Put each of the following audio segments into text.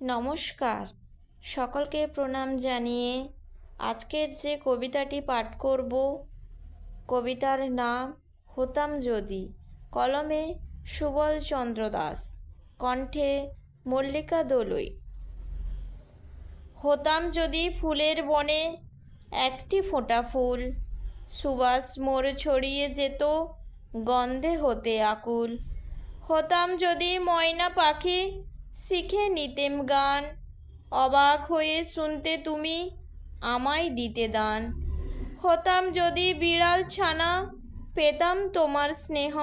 নমস্কার। সকলকে প্রণাম জানিয়ে আজকের যে কবিতাটি পাঠ করব, কবিতার নাম হতাম যদি কলমে সুবল চন্দ্র দাস, কণ্ঠে মল্লিকা দোলই। হতাম যদি ফুলের বনে একটি ফোঁটা ফুল, সুবাস মোর ছড়িয়ে যেত গন্ধে হতে আকুল। হতাম যদি ময়না পাখি শিখে নিতেম গান। অবাক হয়ে শুনতে তুমি আমায় দিতে দান। হতাম যদি বিড়াল ছানা, পেতাম তোমার স্নেহ।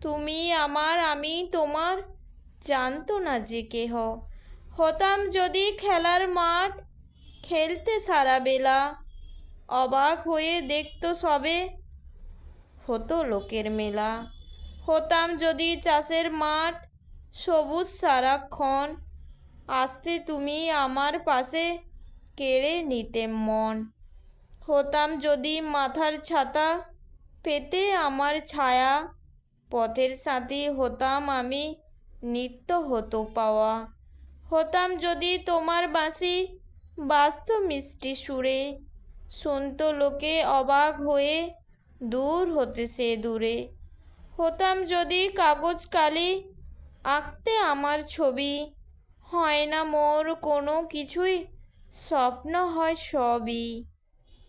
তুমি আমার, আমি তোমার, জানতো না যে কেহ। হতাম যদি খেলার মাঠ, খেলতে সারা বেলা। অবাক হয়ে দেখতো সবে হতো লোকের মেলা। হতাম যদি চাষের মাঠ সবুজ সারাক্ষণ আসতে তুমি আমার পাশে কেড়ে নিতে মন। হতাম যদি মাথার ছাতা পেতে আমার ছায়া, পথের সাথী হতাম আমি নিত্য হতো পাওয়া। হতাম যদি তোমার বাঁশি বাস্ত মিষ্টি সুরে, শুনতো লোকে অবাক হয়ে দূর হতে সে দূরে। হতাম যদি কাগজ কালি আঁকতে আমার ছবি হয় না মোর কোনো কিছুই স্বপ্ন হয় সবই।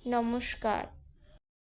নমস্কার।